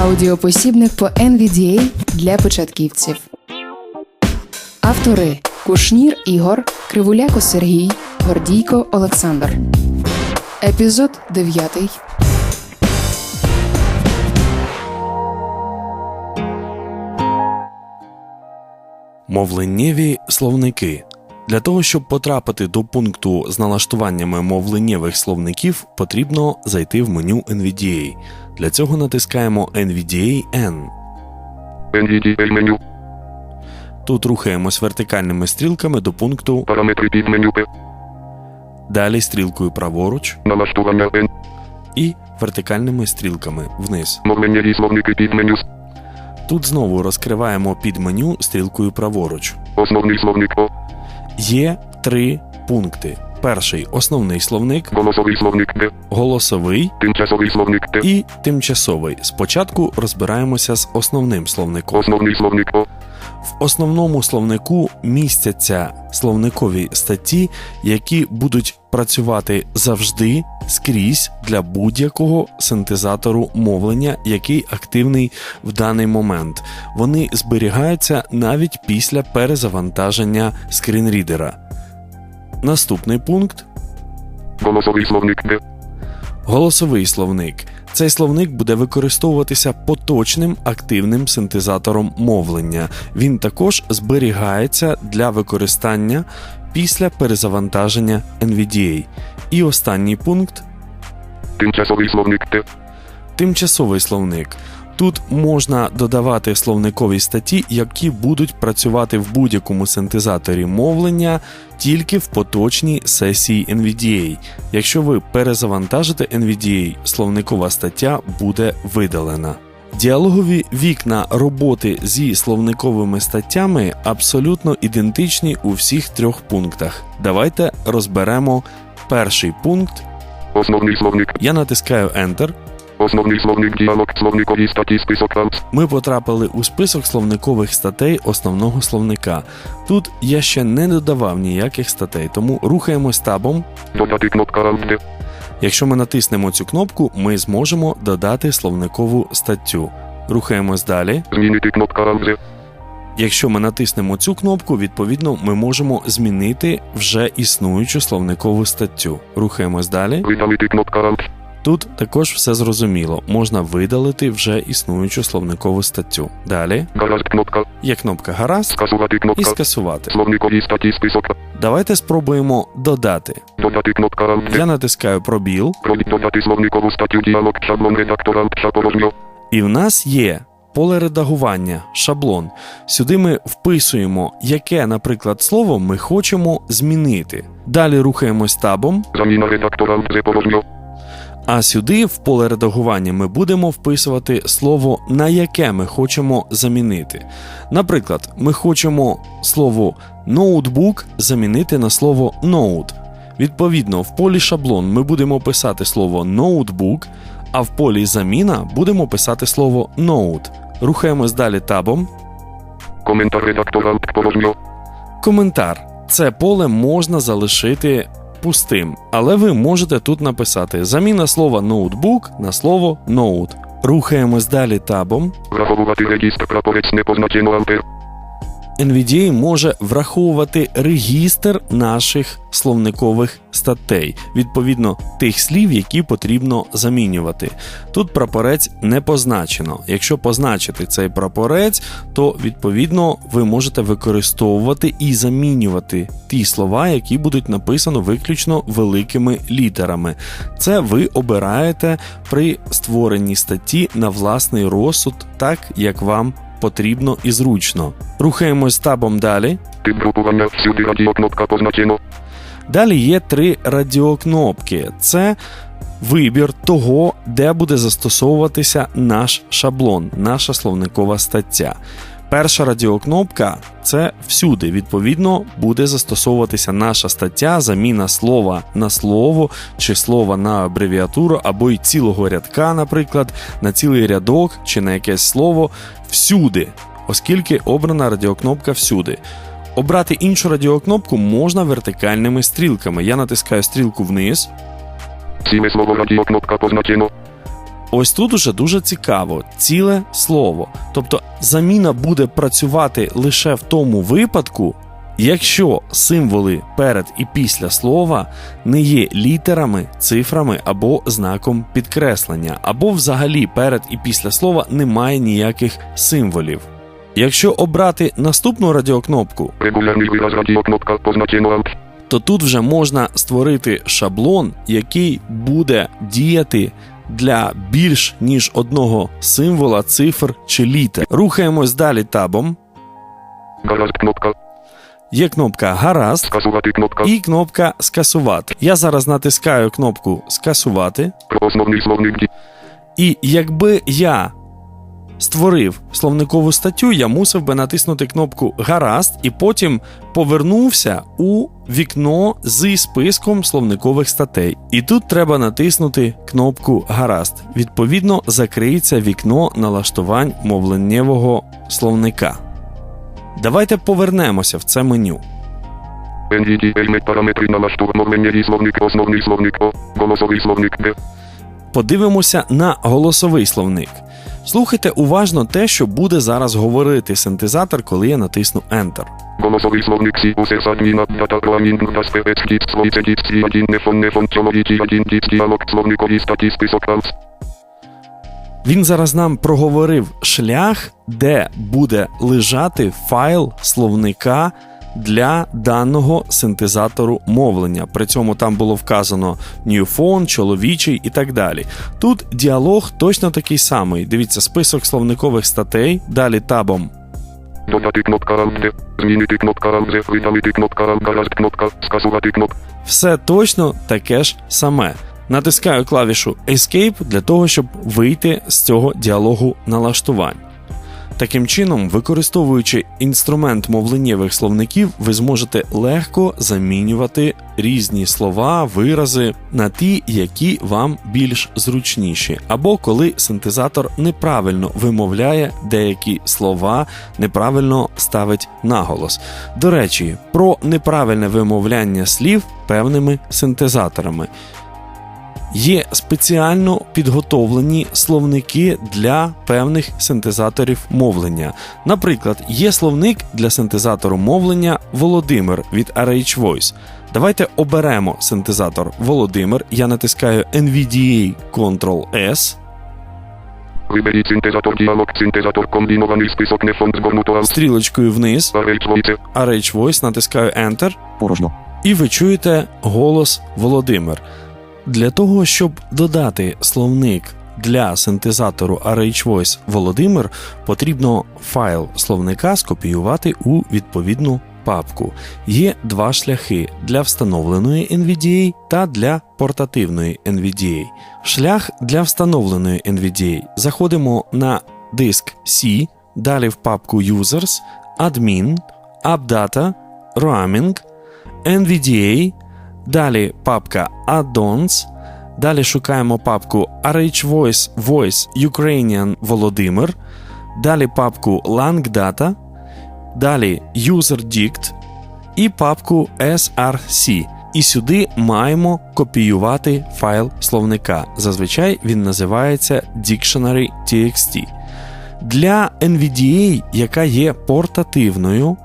Аудіопосібник по NVDA для початківців. Автори Кушнір Ігор, Кривуляко Сергій, Гордійко Олександр. Епізод 9. Мовленнєві словники. Для того, щоб потрапити до пункту з налаштуваннями мовленнєвих словників, потрібно зайти в меню NVDA. Для цього натискаємо NVDA N. NVDA меню. Тут рухаємось вертикальними стрілками до пункту, Параметри під меню П. далі стрілкою праворуч Налаштування N. і вертикальними стрілками вниз. Мовленнєві словники під меню. Тут знову розкриваємо під меню стрілкою праворуч. Основний словник О. Є три пункти: перший основний словник, Голосовий словник Д. голосовий Тимчасовий словник Т. і тимчасовий. Спочатку розбираємося з основним словником. Основний словник О. В основному словнику містяться словникові статті, які будуть працювати завжди скрізь для будь-якого синтезатору мовлення, який активний в даний момент. Вони зберігаються навіть після перезавантаження скрінрідера. Наступний пункт Голосовий словник Голосовий словник. Цей словник буде використовуватися поточним активним синтезатором мовлення. Він також зберігається для використання після перезавантаження NVDA. І останній пункт Тимчасовий словник Т. тимчасовий словник. Тут можна додавати словникові статті, які будуть працювати в будь-якому синтезаторі мовлення тільки в поточній сесії NVDA. Якщо ви перезавантажите NVDA, словникова стаття буде видалена. Діалогові вікна роботи зі словниковими статтями абсолютно ідентичні у всіх трьох пунктах. Давайте розберемо перший пункт. Основний словник. Я натискаю Enter. Основний словник діалог. Словникові статті список Alt. Ми потрапили у список словникових статей основного словника. Тут я ще не додавав ніяких статей, тому рухаємось табом. Додати кнопка Alt Якщо ми натиснемо цю кнопку, ми зможемо додати словникову статтю. Рухаємось далі. Змінити кнопка Alt Якщо ми натиснемо цю кнопку, відповідно ми можемо змінити вже існуючу словникову статтю. Рухаємось далі. Видалити кнопка Alt. Тут також все зрозуміло. Можна видалити вже існуючу словникову статтю. Далі Гаразд кнопка. є кнопка гаразд Скасувати і скасувати. Словникові статті список. Давайте спробуємо додати. Додати кнопка Я натискаю пробіл, додати словникову статтю діалог. Шаблон редактор Alt порожньо. і в нас є поле редагування, шаблон. Сюди ми вписуємо, яке, наприклад, слово ми хочемо змінити. Далі рухаємось табом, Заміна редактор Alt порожньо. А сюди в поле редагування ми будемо вписувати слово, на яке ми хочемо замінити. Наприклад, ми хочемо слово ноутбук замінити на слово ноут. Відповідно, в полі шаблон ми будемо писати слово ноутбук, а в полі заміна будемо писати слово ноут. Рухаємось далі табом. Коментар редактор Alt порожньо. Коментар. Це поле можна залишити пустим, але ви можете тут написати заміна слова ноутбук на слово ноут. Рухаємось далі табом. Враховувати регістр прапорець не позначено Ампер. NVDA може враховувати регістр наших словникових статей, відповідно тих слів, які потрібно замінювати. Тут прапорець не позначено. Якщо позначити цей прапорець, то відповідно ви можете використовувати і замінювати ті слова, які будуть написано виключно великими літерами. Це ви обираєте при створенні статті на власний розсуд, так як вам потрібно і зручно. Рухаємось табом далі. Тип групування всюди радіокнопка позначено. Далі є три радіокнопки. Це вибір того, де буде застосовуватися наш шаблон, наша словникова стаття. Перша радіокнопка це всюди. Відповідно, буде застосовуватися наша стаття, заміна слова на слово чи слова на абревіатуру, або й цілого рядка, наприклад, на цілий рядок чи на якесь слово всюди, оскільки обрана радіокнопка всюди. Обрати іншу радіокнопку можна вертикальними стрілками. Я натискаю стрілку вниз. Сіме слово радіокнопка позначено. Ось тут уже дуже цікаво, ціле слово. Тобто заміна буде працювати лише в тому випадку, якщо символи перед і після слова не є літерами, цифрами або знаком підкреслення, або взагалі перед і після слова немає ніяких символів. Якщо обрати наступну радіокнопку, radio kropka poznacie no out. то тут вже можна створити шаблон, який буде діяти для більш ніж одного символа, цифр чи літер. Рухаємось далі табом. Гаразд кнопка. Є кнопка Гаразд Скасувати кнопка. і кнопка Скасувати. Я зараз натискаю кнопку Скасувати, osnovny słownik і якби я створив словникову статтю, я мусив би натиснути кнопку Гаразд і потім повернувся у вікно зі списком словникових статей. І тут треба натиснути кнопку Гаразд. Відповідно, закриється вікно налаштувань мовленнєвого словника. Давайте повернемося в це меню. NVD weźmy parametry nalasztur mowlenie słownik osnovny słownik o. Głosowy słownik b. Подивимося на голосовий словник. Слухайте уважно те, що буде зараз говорити синтезатор, коли я натисну Enter. Głosowy słownik si uzasadnina data roaming das ps git słoice git si один nefon nefon ciolowiki один git dialog słownikowi statisty sokrals. Він зараз нам проговорив шлях, де буде лежати файл словника для даного синтезатору мовлення. При цьому там було вказано ньюфон, чоловічий і так далі. Тут діалог точно такий самий. Дивіться, список словникових статей, далі табом kropka alt d. Zmienity kropka alt z. Wydality kropka alt garazd kropka. Все точно таке ж саме. Натискаю клавішу Escape для того, щоб вийти з цього діалогу налаштувань. Таким чином, використовуючи інструмент мовленнєвих словників, ви зможете легко замінювати різні слова, вирази на ті, які вам більш зручніші, або коли синтезатор неправильно вимовляє деякі слова, неправильно ставить наголос. До речі, про неправильне вимовляння слів певними синтезаторами. Є спеціально підготовлені словники для певних синтезаторів мовлення. Наприклад, є словник для синтезатору мовлення Володимир від RH Voice. Давайте оберемо синтезатор Володимир. Я натискаю NVDA Ctrl-S. Wyberij syntezator dialog. Syntezator kombinowany spisok nefon zgornuto alt. Стрілочкою вниз, Array dwojice. RH Voice, натискаю Enter. Порожньо. І ви чуєте голос Володимир. Для того, щоб додати словник для синтезатору RH Voice Володимир, потрібно файл словника скопіювати у відповідну папку. Є два шляхи для встановленої NVDA та для портативної NVDA. Шлях для встановленої NVDA. Заходимо на диск C, далі в папку Users, Admin, AppData, Roaming, NVDA, далі папка Add-ons, далі шукаємо папку RH Voice Voice Ukrainian Володимир, далі папку LangData, далі UserDict і папку SRC. І сюди маємо копіювати файл словника. Зазвичай він називається Dictionary.txt. Для NVDA, яка є портативною,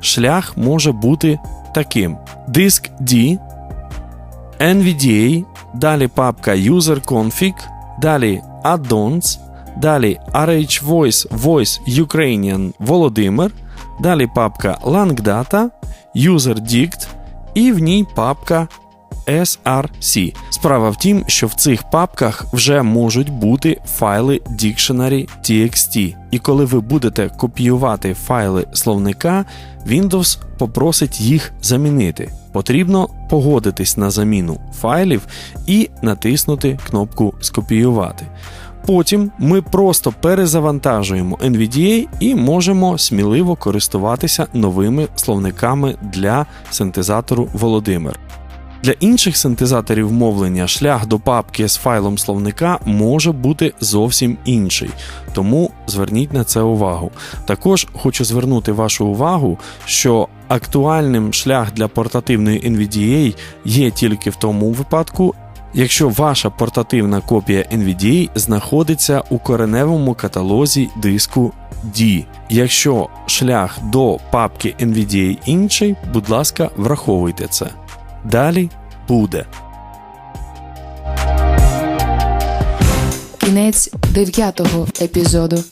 шлях може бути таким: диск D, NVDA, далі папка user-config, далі add-ons, далі RH Voice Voice Ukrainian Володимир, далі папка langdata, user-dict і в ній папка SRC. Справа в тім, що в цих папках вже можуть бути файли Dictionary.txt. І коли ви будете копіювати файли словника, Windows попросить їх замінити. Потрібно погодитись на заміну файлів і натиснути кнопку Скопіювати. Потім ми просто перезавантажуємо NVDA і можемо сміливо користуватися новими словниками для синтезатору Володимир. Для інших синтезаторів мовлення шлях до папки з файлом словника може бути зовсім інший, тому зверніть на це увагу. Також хочу звернути вашу увагу, що актуальним шлях для портативної NVDA є тільки в тому випадку, якщо ваша портативна копія NVDA знаходиться у кореневому каталозі диску D. Якщо шлях до папки NVDA інший, будь ласка, враховуйте це. Далі буде. Кінець дев'ятого епізоду.